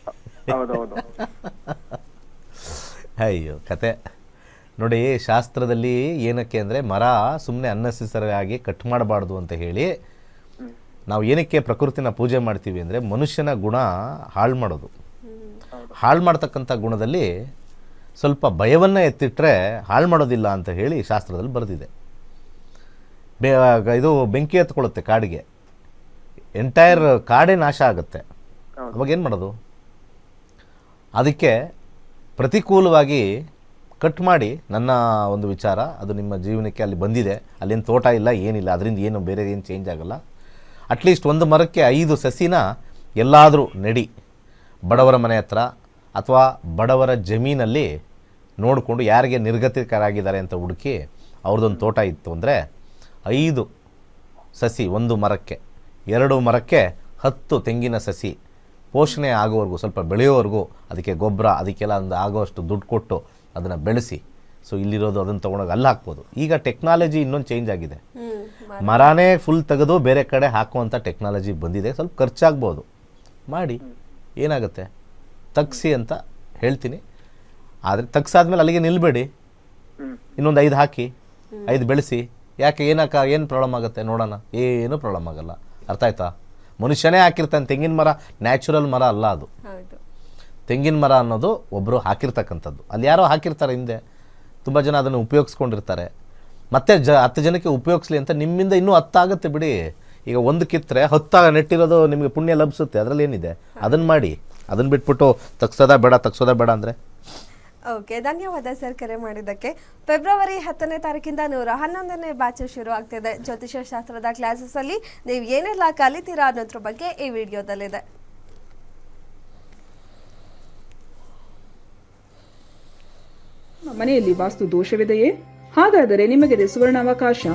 ಹೌದೌದು ಅಯ್ಯೋ ಕತೆ. ನೋಡಿ, ಶಾಸ್ತ್ರದಲ್ಲಿ ಏನಕ್ಕೆ ಅಂದರೆ ಮರ ಸುಮ್ಮನೆ ಅನ್ನಸಿಸರಾಗಿ ಕಟ್ ಮಾಡಬಾರ್ದು ಅಂತ ಹೇಳಿ ನಾವು ಏನಕ್ಕೆ ಪ್ರಕೃತಿನ ಪೂಜೆ ಮಾಡ್ತೀವಿ ಅಂದರೆ ಮನುಷ್ಯನ ಗುಣ ಹಾಳು ಮಾಡೋದು. ಹಾಳು ಮಾಡ್ತಕ್ಕಂಥ ಗುಣದಲ್ಲಿ ಸ್ವಲ್ಪ ಭಯವನ್ನು ಎತ್ತಿಟ್ಟರೆ ಹಾಳು ಮಾಡೋದಿಲ್ಲ ಅಂತ ಹೇಳಿ ಶಾಸ್ತ್ರದಲ್ಲಿ ಬರೆದಿದೆ. ಬೆ ಇದು ಬೆಂಕಿ ಎತ್ಕೊಳ್ಳುತ್ತೆ ಕಾಡಿಗೆ. ಎಂಟೈರ್ ಕಾಡೇ ನಾಶ ಆಗುತ್ತೆ. ಅವಾಗ ಏನು ಮಾಡೋದು? ಅದಕ್ಕೆ ಪ್ರತಿಕೂಲವಾಗಿ ಕಟ್ ಮಾಡಿ ನನ್ನ ಒಂದು ವಿಚಾರ, ಅದು ನಿಮ್ಮ ಜೀವನಕ್ಕೆ ಅಲ್ಲಿ ಬಂದಿದೆ. ಅಲ್ಲೇನು ತೋಟ ಇಲ್ಲ, ಏನಿಲ್ಲ. ಅದರಿಂದ ಏನು ಬೇರೆ ಏನು ಚೇಂಜ್ ಆಗಲ್ಲ. ಅಟ್ಲೀಸ್ಟ್ ಒಂದು ಮರಕ್ಕೆ ಐದು ಸಸಿನ ಎಲ್ಲಾದರೂ ನಡಿ. ಬಡವರ ಮನೆ ಹತ್ರ ಅಥವಾ ಬಡವರ ಜಮೀನಲ್ಲಿ ನೋಡಿಕೊಂಡು ಯಾರಿಗೆ ನಿರ್ಗತಿಕರಾಗಿದ್ದಾರೆ ಅಂತ ಹುಡುಕಿ ಅವ್ರದ್ದೊಂದು ತೋಟ ಇತ್ತು ಅಂದರೆ ಐದು ಸಸಿ ಒಂದು ಮರಕ್ಕೆ, ಎರಡು ಮರಕ್ಕೆ ಹತ್ತು ತೆಂಗಿನ ಸಸಿ ಪೋಷಣೆ ಆಗೋವರೆಗೂ, ಸ್ವಲ್ಪ ಬೆಳೆಯೋವರೆಗೂ ಅದಕ್ಕೆ ಗೊಬ್ಬರ, ಅದಕ್ಕೆಲ್ಲ ಒಂದು ಆಗೋಷ್ಟು ದುಡ್ಡು ಕೊಟ್ಟು ಅದನ್ನು ಬೆಳೆಸಿ. ಸೊ ಇಲ್ಲಿರೋದು ಅದನ್ನು ತೊಗೊಂಡೋಗಿ ಅಲ್ಲಿ ಹಾಕ್ಬೋದು. ಈಗ ಟೆಕ್ನಾಲಜಿ ಇನ್ನೊಂದು ಚೇಂಜ್ ಆಗಿದೆ. ಮರನೇ ಫುಲ್ ತೆಗೆದು ಬೇರೆ ಕಡೆ ಹಾಕುವಂಥ ಟೆಕ್ನಾಲಜಿ ಬಂದಿದೆ. ಸ್ವಲ್ಪ ಖರ್ಚಾಗ್ಬೋದು. ಮಾಡಿ ಏನಾಗುತ್ತೆ? ತಗ್ಸಿ ಅಂತ ಹೇಳ್ತೀನಿ. ಆದರೆ ತಗ್ಸಾದ್ಮೇಲೆ ಅಲ್ಲಿಗೆ ನಿಲ್ಲಬೇಡಿ ಇನ್ನೊಂದು ಐದು ಹಾಕಿ ಐದು ಬೆಳೆಸಿ. ಯಾಕೆ ಏನಕ್ಕ ಏನು ಪ್ರಾಬ್ಲಮ್ ಆಗುತ್ತೆ ನೋಡೋಣ. ಏನೂ ಪ್ರಾಬ್ಲಮ್ ಆಗಲ್ಲ. ಅರ್ಥ ಆಯ್ತಾ? ಮನುಷ್ಯನೇ ಹಾಕಿರ್ತಾನೆ ತೆಂಗಿನ ಮರ ನ್ಯಾಚುರಲ್ ಮರ ಅಲ್ಲ ಅದು. ತೆಂಗಿನ ಮರ ಅನ್ನೋದು ಒಬ್ಬರು ಹಾಕಿರ್ತಕ್ಕಂಥದ್ದು. ಅಲ್ಲಿ ಯಾರೋ ಹಾಕಿರ್ತಾರೆ ಹಿಂದೆ. ತುಂಬ ಜನ ಅದನ್ನು ಉಪಯೋಗಿಸ್ಕೊಂಡಿರ್ತಾರೆ. ಮತ್ತೆ ಜ, ಹತ್ತು ಜನಕ್ಕೆ ಉಪಯೋಗಿಸ್ಲಿ ಅಂತ ನಿಮ್ಮಿಂದ ಇನ್ನೂ ಹತ್ತಾಗುತ್ತೆ ಬಿಡಿ. ಈಗ ಒಂದು ಕಿತ್ತರೆ ಹತ್ತಾಗ ನೆಟ್ಟಿರೋದು ನಿಮಗೆ ಪುಣ್ಯ ಲಭಿಸುತ್ತೆ. ಅದರಲ್ಲಿ ಏನಿದೆ? ಅದನ್ನು ಮಾಡಿ. ಅದನ್ನು ಬಿಟ್ಬಿಟ್ಟು ತಗ್ಸೋದ ಬೇಡ ತಗ್ಸೋದ ಬೇಡ ಅಂದರೆ? ಓಕೆ, ಧನ್ಯವಾದ ಸರ್ ಕರೆ ಮಾಡಿದ್ದಕ್ಕೆ. ಫೆಬ್ರವರಿ ಹತ್ತನೇ ತಾರೀಕಿಂದ ನೂರ ಹನ್ನೊಂದನೇ ಬ್ಯಾಚ್ ಶುರು ಆಗ್ತಿದೆ ಜ್ಯೋತಿಷ್ಯ ಶಾಸ್ತ್ರದ ಕ್ಲಾಸಸ್ ಅಲ್ಲಿ. ನೀವು ಏನೆಲ್ಲ ಕಲಿತೀರಾ ಅನ್ನೋದ್ರ ಬಗ್ಗೆ ಈ ವಿಡಿಯೋದಲ್ಲಿದೆ. ಮನೆಯಲ್ಲಿ ವಾಸ್ತು ದೋಷವಿದೆಯೇ? ಹಾಗಾದರೆ ನಿಮಗಿದೆ ಸುವರ್ಣಾವಕಾಶ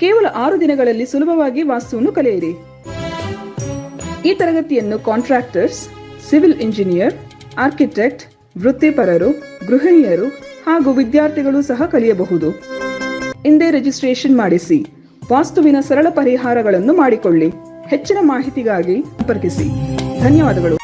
ಕೇವಲ ಆರು ದಿನಗಳಲ್ಲಿ ಸುಲಭವಾಗಿ ವಾಸ್ತುವನ್ನು ಕಲಿಯಿರಿ. ಈ ತರಗತಿಯನ್ನು ಕಾಂಟ್ರಾಕ್ಟರ್ಸ್ ಸಿವಿಲ್ ಇಂಜಿನಿಯರ್ ಆರ್ಕಿಟೆಕ್ಟ್ ವೃತ್ತಿಪರರು, ಗೃಹಿಣಿಯರು ಹಾಗೂ ವಿದ್ಯಾರ್ಥಿಗಳು ಸಹ ಕಲಿಯಬಹುದು. ಇಂದೇ ರಿಜಿಸ್ಟ್ರೇಷನ್ ಮಾಡಿಸಿ, ವಾಸ್ತುವಿನ ಸರಳ ಪರಿಹಾರಗಳನ್ನು ಮಾಡಿಕೊಳ್ಳಿ. ಹೆಚ್ಚಿನ ಮಾಹಿತಿಗಾಗಿ ಸಂಪರ್ಕಿಸಿ. ಧನ್ಯವಾದಗಳು.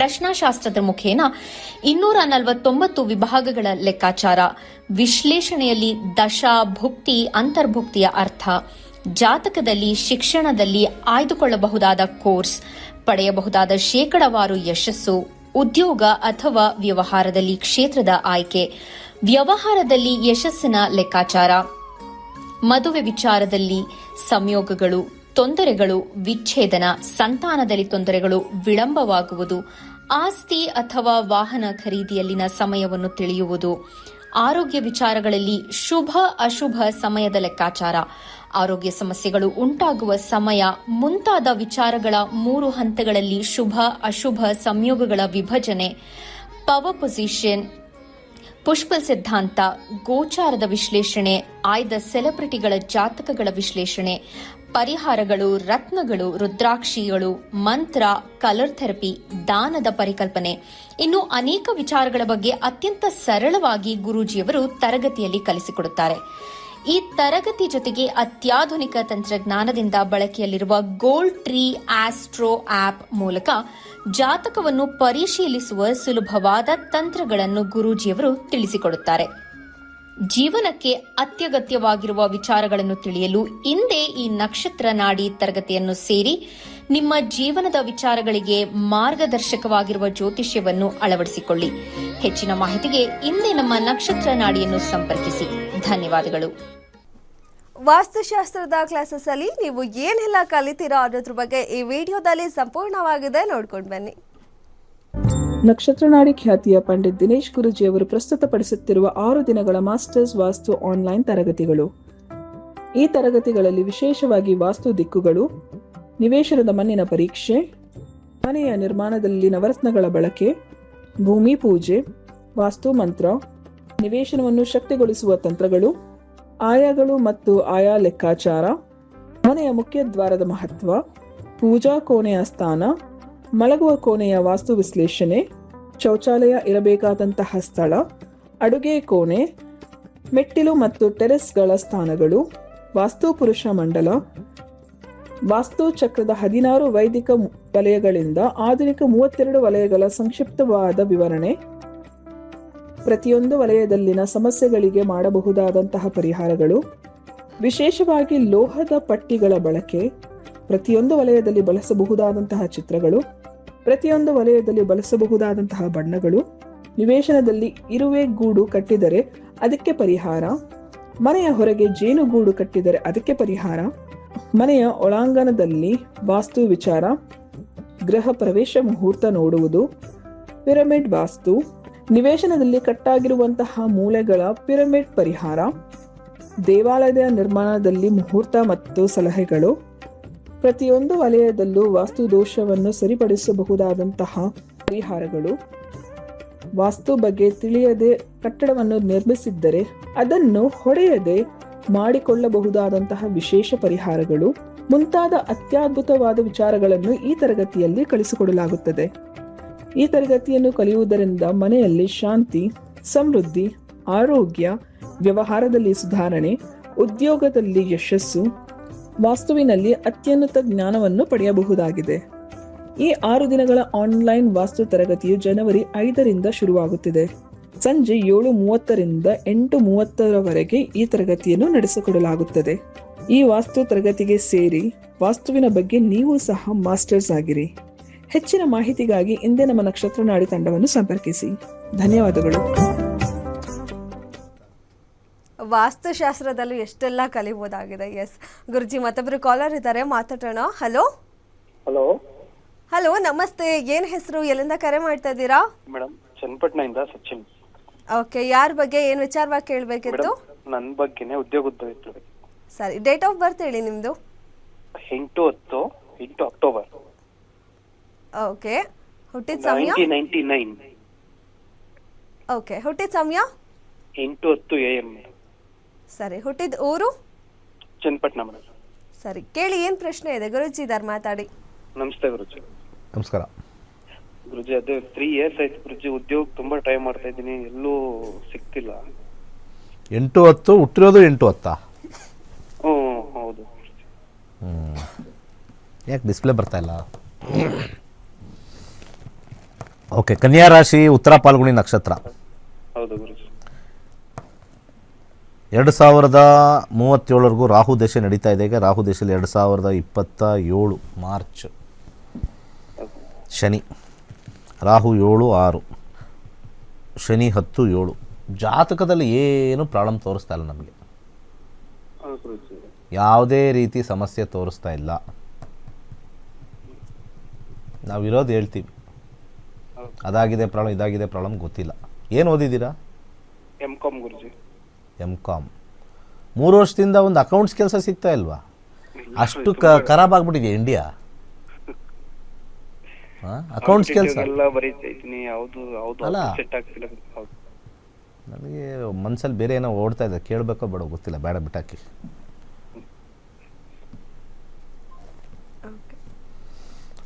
ಪ್ರಶ್ನಾಶಾಸ್ತ್ರದ ಮುಖೇನ ಇನ್ನೂರ ನಲವತ್ತೊಂಬತ್ತು ವಿಭಾಗಗಳ ಲೆಕ್ಕಾಚಾರ. ವಿಶ್ಲೇಷಣೆಯಲ್ಲಿ ದಶಾ ಭುಕ್ತಿ, ಅಂತರ್ಭುಕ್ತಿಯ ಅರ್ಥ. ಜಾತಕದಲ್ಲಿ, ಶಿಕ್ಷಣದಲ್ಲಿ ಆಯ್ದುಕೊಳ್ಳಬಹುದಾದ ಕೋರ್ಸ್. ಪಡೆಯಬಹುದಾದ ಶೇಕಡವಾರು ಯಶಸ್ಸು. ಉದ್ಯೋಗ ಅಥವಾ ವ್ಯವಹಾರದಲ್ಲಿ ಕ್ಷೇತ್ರದ ಆಯ್ಕೆ. ವ್ಯವಹಾರದಲ್ಲಿ ಯಶಸ್ಸಿನ ಲೆಕ್ಕಾಚಾರ. ಮದುವೆ ವಿಚಾರದಲ್ಲಿ ಸಂಯೋಗಗಳು, ತೊಂದರೆಗಳು, ವಿಚ್ಛೇದನ, ಸಂತಾನದಲ್ಲಿ ತೊಂದರೆಗಳು ವಿಳಂಬವಾಗುವುದು. ಆಸ್ತಿ ಅಥವಾ ವಾಹನ ಖರೀದಿಯಲ್ಲಿನ ಸಮಯವನ್ನು ತಿಳಿಯುವುದು. ಆರೋಗ್ಯ ವಿಚಾರಗಳಲ್ಲಿ ಶುಭ ಅಶುಭ ಸಮಯದ ಲೆಕ್ಕಾಚಾರ. ಆರೋಗ್ಯ ಸಮಸ್ಯೆಗಳು ಉಂಟಾಗುವ ಸಮಯ ಮುಂತಾದ ವಿಚಾರಗಳ ಮೂರು ಹಂತಗಳಲ್ಲಿ ಶುಭ ಅಶುಭ ಸಂಯೋಗಗಳ ವಿಭಜನೆ. ಪವರ್ ಪೊಸಿಷನ್, ಪುಷ್ಪ ಸಿದ್ಧಾಂತ, ಗೋಚಾರದ ವಿಶ್ಲೇಷಣೆ, ಆಯ್ದ ಸೆಲೆಬ್ರಿಟಿಗಳ ಜಾತಕಗಳ ವಿಶ್ಲೇಷಣೆ ಪರಿಹಾರಗಳು, ರತ್ನಗಳು, ರುದ್ರಾಕ್ಷಿಗಳು, ಮಂತ್ರ ಕಲರ್ ಥೆರಪಿ ದಾನದ ಪರಿಕಲ್ಪನೆ. ಇನ್ನು ಅನೇಕ ವಿಚಾರಗಳ ಬಗ್ಗೆ ಅತ್ಯಂತ ಸರಳವಾಗಿ ಗುರೂಜಿಯವರು ತರಗತಿಯಲ್ಲಿ ಕಲಿಸಿಕೊಡುತ್ತಾರೆ. ಈ ತರಗತಿ ಜೊತೆಗೆ ಅತ್ಯಾಧುನಿಕ ತಂತ್ರಜ್ಞಾನದಿಂದ ಬಳಕೆಯಲ್ಲಿರುವ ಗೋಲ್ಡ್ ಟ್ರೀ ಆಸ್ಟ್ರೋ ಆಪ್ ಮೂಲಕ ಜಾತಕವನ್ನು ಪರಿಶೀಲಿಸುವ ಸುಲಭವಾದ ತಂತ್ರಗಳನ್ನು ಗುರೂಜಿಯವರು ತಿಳಿಸಿಕೊಡುತ್ತಾರೆ. ಜೀವನಕ್ಕೆ ಅತ್ಯಗತ್ಯವಾಗಿರುವ ವಿಚಾರಗಳನ್ನು ತಿಳಿಯಲು ಇಂದೇ ಈ ನಕ್ಷತ್ರ ನಾಡಿ ತರಗತಿಯನ್ನು ಸೇರಿ ನಿಮ್ಮ ಜೀವನದ ವಿಚಾರಗಳಿಗೆ ಮಾರ್ಗದರ್ಶಕವಾಗಿರುವ ಜ್ಯೋತಿಷ್ಯವನ್ನು ಅಳವಡಿಸಿಕೊಳ್ಳಿ. ಹೆಚ್ಚಿನ ಮಾಹಿತಿಗೆ ಇಂದೇ ನಮ್ಮ ನಕ್ಷತ್ರ ನಾಡಿಯನ್ನು ಸಂಪರ್ಕಿಸಿ. ಧನ್ಯವಾದಗಳು. ವಾಸ್ತುಶಾಸ್ತ್ರದ ಕ್ಲಾಸಸ್ ಅಲ್ಲಿ ನೀವು ಏನೆಲ್ಲ ಕಲಿತೀರೋ ಅನ್ನೋದ್ರ ಬಗ್ಗೆ ಈ ವಿಡಿಯೋದಲ್ಲಿ ಸಂಪೂರ್ಣವಾಗಿದೆ ನೋಡ್ಕೊಂಡು ಬನ್ನಿ. ನಕ್ಷತ್ರನಾಡಿ ಖ್ಯಾತಿಯ ಪಂಡಿತ್ ದಿನೇಶ್ ಗುರುಜಿ ಅವರು ಪ್ರಸ್ತುತಪಡಿಸುತ್ತಿರುವ ಆರು ದಿನಗಳ ಮಾಸ್ಟರ್ಸ್ ವಾಸ್ತು ಆನ್ಲೈನ್ ತರಗತಿಗಳು. ಈ ತರಗತಿಗಳಲ್ಲಿ ವಿಶೇಷವಾಗಿ ವಾಸ್ತು ದಿಕ್ಕುಗಳು, ನಿವೇಶನದ ಮಣ್ಣಿನ ಪರೀಕ್ಷೆ, ಮನೆಯ ನಿರ್ಮಾಣದಲ್ಲಿ ನವರತ್ನಗಳ ಬಳಕೆ, ಭೂಮಿ ಪೂಜೆ, ವಾಸ್ತು ಮಂತ್ರ, ನಿವೇಶನವನ್ನು ಶಕ್ತಿಗೊಳಿಸುವ ತಂತ್ರಗಳು, ಆಯಾಗಳು ಮತ್ತು ಆಯಾ ಲೆಕ್ಕಾಚಾರ, ಮನೆಯ ಮುಖ್ಯ ದ್ವಾರದ ಮಹತ್ವ, ಪೂಜಾ ಕೋಣೆಯ ಸ್ಥಾನ ಮಲಗುವ ಕೋಣೆಯ ವಾಸ್ತು ವಿಶ್ಲೇಷಣೆ, ಶೌಚಾಲಯ ಇರಬೇಕಾದಂತಹ ಸ್ಥಳ, ಅಡುಗೆ ಕೋಣೆ, ಮೆಟ್ಟಿಲು ಮತ್ತು ಟೆರೆಸ್ಗಳ ಸ್ಥಾನಗಳು, ವಾಸ್ತು ಪುರುಷ ಮಂಡಲ, ವಾಸ್ತು ಚಕ್ರದ ಹದಿನಾರು ವೈದಿಕ ವಲಯಗಳಿಂದ ಆಧುನಿಕ ಮೂವತ್ತೆರಡು ವಲಯಗಳ ಸಂಕ್ಷಿಪ್ತವಾದ ವಿವರಣೆ. ಪ್ರತಿಯೊಂದು ವಲಯದಲ್ಲಿನ ಸಮಸ್ಯೆಗಳಿಗೆ ಮಾಡಬಹುದಾದಂತಹ ಪರಿಹಾರಗಳು. ವಿಶೇಷವಾಗಿ ಲೋಹದ ಪಟ್ಟಿಗಳ ಬಳಕೆ ಪ್ರತಿಯೊಂದು ವಲಯದಲ್ಲಿ ಬಳಸಬಹುದಾದಂತಹ ಚಿತ್ರಗಳು, ಪ್ರತಿಯೊಂದು ವಲಯದಲ್ಲಿ ಬಳಸಬಹುದಾದಂತಹ ಬಣ್ಣಗಳು, ನಿವೇಶನದಲ್ಲಿ ಇರುವೆ ಗೂಡು ಕಟ್ಟಿದರೆ ಅದಕ್ಕೆ ಪರಿಹಾರ, ಮನೆಯ ಹೊರಗೆ ಜೇನುಗೂಡು ಕಟ್ಟಿದರೆ ಅದಕ್ಕೆ ಪರಿಹಾರ, ಮನೆಯ ಒಳಾಂಗಣದಲ್ಲಿ ವಾಸ್ತು ವಿಚಾರ, ಗೃಹ ಪ್ರವೇಶ ಮುಹೂರ್ತ ನೋಡುವುದು, ಪಿರಮಿಡ್ ವಾಸ್ತು, ನಿವೇಶನದಲ್ಲಿ ಕಟ್ಟಾಗಿರುವಂತಹ ಮೂಲೆಗಳ ಪಿರಮಿಡ್ ಪರಿಹಾರ, ದೇವಾಲಯದ ನಿರ್ಮಾಣದಲ್ಲಿ ಮುಹೂರ್ತ ಮತ್ತು ಸಲಹೆಗಳು ಪ್ರತಿಯೊಂದು ವಲಯದಲ್ಲೂ ವಾಸ್ತು ದೋಷವನ್ನು ಸರಿಪಡಿಸಬಹುದಾದಂತಹ ಪರಿಹಾರಗಳು. ವಾಸ್ತು ಬಗ್ಗೆ ತಿಳಿಯದೆ ಕಟ್ಟಡವನ್ನು ನಿರ್ಮಿಸಿದ್ದರೆ ಅದನ್ನು ಹೊಡೆಯದೆ ಮಾಡಿಕೊಳ್ಳಬಹುದಾದಂತಹ ವಿಶೇಷ ಪರಿಹಾರಗಳು. ಮುಂತಾದ ಅತ್ಯದ್ಭುತವಾದ ವಿಚಾರಗಳನ್ನು ಈ ತರಗತಿಯಲ್ಲಿ ಕಲಿಸಿಕೊಡಲಾಗುತ್ತದೆ. ಈ ತರಗತಿಯನ್ನು ಕಲಿಯುವುದರಿಂದ ಮನೆಯಲ್ಲಿ ಶಾಂತಿ, ಸಮೃದ್ಧಿ, ಆರೋಗ್ಯ, ವ್ಯವಹಾರದಲ್ಲಿ ಸುಧಾರಣೆ, ಉದ್ಯೋಗದಲ್ಲಿ ಯಶಸ್ಸು ವಾಸ್ತುವಿನಲ್ಲಿ ಅತ್ಯುನ್ನತ ಜ್ಞಾನವನ್ನು ಪಡೆಯಬಹುದಾಗಿದೆ. ಈ ಆರು ದಿನಗಳ ಆನ್ಲೈನ್ ವಾಸ್ತು ತರಗತಿಯು ಜನವರಿ ಐದರಿಂದ ಶುರುವಾಗುತ್ತಿದೆ. ಸಂಜೆ ಏಳು ಮೂವತ್ತರಿಂದ ಎಂಟು ಮೂವತ್ತರವರೆಗೆ ಈ ತರಗತಿಯನ್ನು ನಡೆಸಿಕೊಡಲಾಗುತ್ತದೆ. ಈ ವಾಸ್ತು ತರಗತಿಗೆ ಸೇರಿ ವಾಸ್ತುವಿನ ಬಗ್ಗೆ ನೀವು ಸಹ ಮಾಸ್ಟರ್ಸ್ ಆಗಿರಿ. ಹೆಚ್ಚಿನ ಮಾಹಿತಿಗಾಗಿ ಇಂದೇ ನಮ್ಮ ನಕ್ಷತ್ರ ನಾಡಿ ತಂಡವನ್ನು ಸಂಪರ್ಕಿಸಿ. ಧನ್ಯವಾದಗಳು. ವಾಸ್ತುಶಾಸ್ತ್ರದಲ್ಲೂ ಎಷ್ಟೆಲ್ಲ ಕಲಿಬಹುದಾಗಿದೆ ಎಸ್ ಗುರುಜಿ ಮತ್ತೊಬ್ಬರು ಕಾಲರ್ ಇದ್ದಾರೆ. ಮಾತಾಡೋಣ. ಹಲೋ ಹಲೋ ಹಲೋ ನಮಸ್ತೆ. ಏನ್ ಹೆಸರು? ಎಲ್ಲಿಂದ ಕರೆ ಮಾಡ್ತಾ ಇದ್ದೀರಾ? ಮೇಡಮ್ ಚನ್ನಪಟ್ಟಣದಿಂದ ಸಚಿನ್. ಓಕೆ ಯಾರ ಬಗ್ಗೆ ಏನ್ ವಿಚಾರವಾಗಿ ಕೇಳಬೇಕಿತ್ತು? ನನ್ನ ಬಗ್ಗೆನೇ ಉದ್ಯೋಗದ ಬಗ್ಗೆ ಸರಿ ಡೇಟ್ ಆಫ್ ಬರ್ತ್ ಹೇಳಿ ನಿಮ್ದು? ಎಂಟು ಹತ್ತು ಎಂಟು ಅಕ್ಟೋಬರ್. ಓಕೆ ಹುಟ್ಟಿದ ಸಮಯ? ನೈನ್ಟಿ ನೈನ್ ಓಕೆ ಹುಟ್ಟಿದ ಸಮಯ? ಎಂಟು ಹತ್ತು ಎ ಎಂ. ಸರಿ ಹುಟ್ಟಿದ ಊರು? ಚನ್ನಪಟ್ಟಣ ಮೇಡಮ್. ಸರಿ ಕೇಳಿ ಏನು ಪ್ರಶ್ನೆ ಇದೆ? ಗುರುಜಿ ಇದಾರೆ ಮಾತಾಡಿ. ನಮಸ್ತೆ ಗುರುಜಿ. ನಮಸ್ಕಾರ. ಗುರುಜಿ ಅದೇ ತ್ರೀ ಇಯರ್ಸ್ ಆಯ್ತು ಗುರುಜಿ ಉದ್ಯೋಗ ತುಂಬಾ ಟ್ರೈ ಮಾಡ್ತಾ ಇದ್ದೀನಿ ಎಲ್ಲೂ ಸಿಗ್ತಿಲ್ಲ. ಎಂಟು ಹತ್ತು ಹುಟ್ಟಿರೋದು ಎಂಟು ಹತ್ತಾ? ಹ್ಞೂ ಹೌದು. ಯಾಕೆ ಡಿಸ್ಪ್ಲೇ ಬರ್ತಾ ಇಲ್ಲ? ಓಕೆ ಕನ್ಯಾ ರಾಶಿ ಉತ್ತರ ಪಾಲ್ಗುಣಿ ನಕ್ಷತ್ರ. ಹೌದು ಗುರುಜಿ. ಎರಡು ಸಾವಿರದ ಮೂವತ್ತೇಳರಿಗೂ ರಾಹು ದಶೆ ನಡೀತಾ ಇದೆ. ಈಗ ರಾಹು ದೇಶದಲ್ಲಿ ಎರಡು ಸಾವಿರದ ಇಪ್ಪತ್ತ ಏಳು ಮಾರ್ಚ್ ಶನಿ. ರಾಹು ಏಳು ಆರು. ಶನಿ ಹತ್ತು ಏಳು. ಜಾತಕದಲ್ಲಿ ಏನು ಪ್ರಾಬ್ಲಮ್ ತೋರಿಸ್ತಾ ಇಲ್ಲ ನಮಗೆ. ಯಾವುದೇ ರೀತಿ ಸಮಸ್ಯೆ ತೋರಿಸ್ತಾ ಇಲ್ಲ. ನಾವಿರೋದು ಹೇಳ್ತೀವಿ. ಅದಾಗಿದೆ ಪ್ರಾಬ್ಲಮ್, ಇದಾಗಿದೆ ಪ್ರಾಬ್ಲಮ್ ಗೊತ್ತಿಲ್ಲ. ಏನು ಓದಿದ್ದೀರಾ? ಗುರುಜಿ. ಎಂ ಕಾಮ್ ಮೂರು ವರ್ಷದಿಂದ ಒಂದು ಅಕೌಂಟ್ಸ್ ಕೆಲಸ ಸಿಗ್ತಾ ಇಲ್ವಾ? ಅಷ್ಟು ಕ ಖರಾಬ್ ಆಗ್ಬಿಟ್ಟಿದೆ ಇಂಡಿಯಾ ಅಕೌಂಟ್ಸ್ ಕೆಲಸ? ನನಗೆ ಮನ್ಸಲ್ಲಿ ಬೇರೆ ಏನೋ ಓಡ್ತಾ ಇದೆ ಕೇಳಬೇಕೋ ಬೇಡ ಗೊತ್ತಿಲ್ಲ ಬೇಡ ಬಿಟ್ಟಾಕಿ.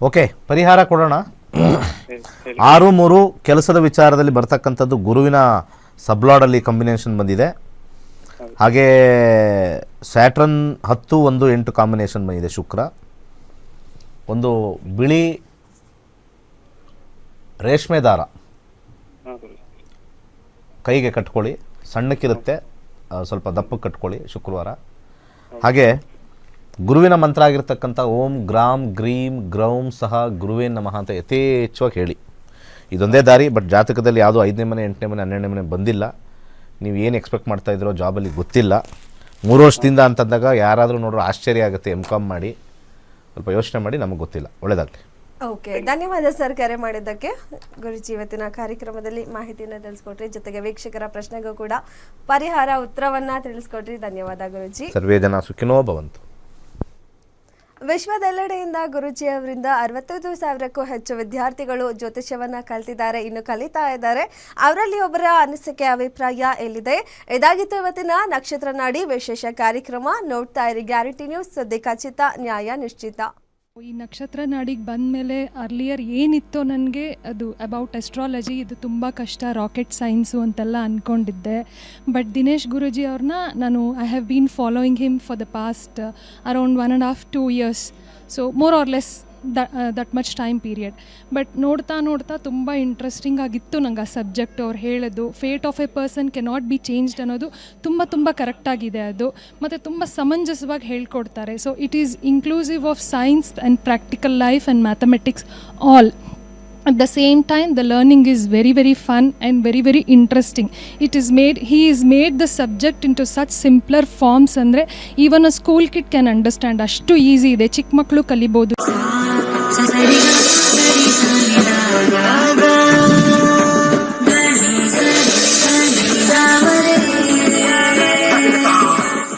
ಓಕೆ. ಪರಿಹಾರ ಕೊಡೋಣ. ಆರು ಮೂರು ಕೆಲಸದ ವಿಚಾರದಲ್ಲಿ ಬರ್ತಕ್ಕಂಥದ್ದು ಗುರುವಿನ ಸಬ್ಲಾಡಲ್ಲಿ ಕಾಂಬಿನೇಷನ್ ಬಂದಿದೆ. ಹಾಗೆ ಸ್ಯಾಟ್ರನ್ ಹತ್ತು ಒಂದು ಎಂಟು ಕಾಂಬಿನೇಷನ್ ಬಂದಿದೆ ಶುಕ್ರ. ಒಂದು ಬಿಳಿ ರೇಷ್ಮೆ ದಾರ. ಕೈಗೆ ಕಟ್ಕೊಳ್ಳಿ ಸಣ್ಣಕ್ಕಿರುತ್ತೆ ಸ್ವಲ್ಪ ದಪ್ಪಕ್ಕೆ ಕಟ್ಕೊಳ್ಳಿ ಶುಕ್ರವಾರ. ಹಾಗೆ ಗುರುವಿನ ಮಂತ್ರ ಆಗಿರ್ತಕ್ಕಂಥ ಓಂ ಗ್ರಾಮ್ ಗ್ರೀಂ ಗ್ರೌಂ ಸಹ ಗುರುವೇ ನಮಃ ಅಂತ ಯಥೇಚ್ಛವಾಗಿ ಹೇಳಿ. ಇದೊಂದೇ ದಾರಿ ಬಟ್ ಜಾತಕದಲ್ಲಿ ಯಾವುದೋ ಐದನೇ ಮನೆ ಎಂಟನೇ ಮನೆ ಹನ್ನೆರಡನೇ ಮನೆ ಬಂದಿಲ್ಲ. ನೀವು ಏನು ಎಕ್ಸ್ಪೆಕ್ಟ್ ಮಾಡ್ತಾ ಇದ್ದೀರೋ ಜಾಬಲ್ಲಿ ಗೊತ್ತಿಲ್ಲ. ಮೂರು ವರ್ಷದಿಂದ ಅಂತಂದಾಗ ಯಾರಾದರೂ ನೋಡ್ರೆ ಆಶ್ಚರ್ಯ ಆಗುತ್ತೆ ಎಂ ಕಾಮ್ ಮಾಡಿ. ಸ್ವಲ್ಪ ಯೋಚನೆ ಮಾಡಿ ನಮಗೆ ಗೊತ್ತಿಲ್ಲ. ಒಳ್ಳೇದಾಗಲಿ. ಓಕೆ ಧನ್ಯವಾದ ಸರ್ ಕರೆ ಮಾಡಿದ್ದಕ್ಕೆ. ಗುರುಜಿ ಇವತ್ತಿನ ಕಾರ್ಯಕ್ರಮದಲ್ಲಿ ಮಾಹಿತಿಯನ್ನು ತಿಳಿಸ್ಕೊಟ್ರಿ. ಜೊತೆಗೆ ವೀಕ್ಷಕರ ಪ್ರಶ್ನೆಗೂ ಕೂಡ ಪರಿಹಾರ ಉತ್ತರವನ್ನ ತಿಳಿಸ್ಕೊಟ್ರಿ. ಧನ್ಯವಾದ ಗುರುಜಿ. ಸರ್ವೇ ಜನ ಸುಖಿನೋ ಭವಂತು. ವಿಶ್ವದೆಲ್ಲೆಡೆಯಿಂದ ಗುರುಜಿ ಅವರಿಂದ ಅರವತ್ತೈದು ಸಾವಿರಕ್ಕೂ ಹೆಚ್ಚು ವಿದ್ಯಾರ್ಥಿಗಳು ಜ್ಯೋತಿಷ್ಯವನ್ನ ಕಲ್ತಿದ್ದಾರೆ, ಇನ್ನು ಕಲಿತಾ ಇದ್ದಾರೆ. ಅವರಲ್ಲಿ ಒಬ್ಬರ ಅನಿಸಿಕೆ, ಅಭಿಪ್ರಾಯ ಎಲ್ಲಿದೆ? ಇದಾಗಿತ್ತು ಇವತ್ತಿನ ನಕ್ಷತ್ರ ನಾಡಿ ವಿಶೇಷ ಕಾರ್ಯಕ್ರಮ. ನೋಡ್ತಾ ಇರಿ, ಗ್ಯಾರಂಟಿ ನ್ಯೂಸ್ ಸುದ್ದಿ ಖಚಿತ, ನ್ಯಾಯ ನಿಶ್ಚಿತ. ಈ ನಕ್ಷತ್ರ ನಾಡಿಗೆ ಬಂದಮೇಲೆ ಅರ್ಲಿಯರ್ ಏನಿತ್ತೋ ನನಗೆ ಅದು ಅಬೌಟ್ ಎಸ್ಟ್ರಾಲಜಿ ಇದು ತುಂಬ ಕಷ್ಟ ರಾಕೆಟ್ ಸೈನ್ಸು ಅಂತೆಲ್ಲ ಅಂದ್ಕೊಂಡಿದ್ದೆ ಬಟ್ ದಿನೇಶ್ ಗುರುಜಿ ಅವ್ರನ್ನ ನಾನು I have been following him for the past around one and half two years so more or less that much time period but ನೋಡ್ತಾ ನೋಡ್ತಾ ತುಂಬ ಇಂಟ್ರೆಸ್ಟಿಂಗ್ ಆಗಿತ್ತು ನಂಗೆ ಆ ಸಬ್ಜೆಕ್ಟ್ ಅವ್ರು ಹೇಳೋದು. Fate of a person can not be changed ಅನ್ನೋದು ತುಂಬ ತುಂಬ ಕರೆಕ್ಟಾಗಿದೆ ಅದು. ಮತ್ತು ತುಂಬ ಸಮಂಜಸವಾಗಿ ಹೇಳ್ಕೊಡ್ತಾರೆ. So it is inclusive of science and practical life and mathematics all at the same time the learning is very very fun and very very interesting it is made he is made the subject into such simpler forms ಅಂದರೆ even a school kid can understand ಅಷ್ಟು ಈಸಿ ಇದೆ ಚಿಕ್ಕ ಮಕ್ಕಳು ಕಲಿಬೋದು ಸರಿಗ ಸರಿ ಸರಿದ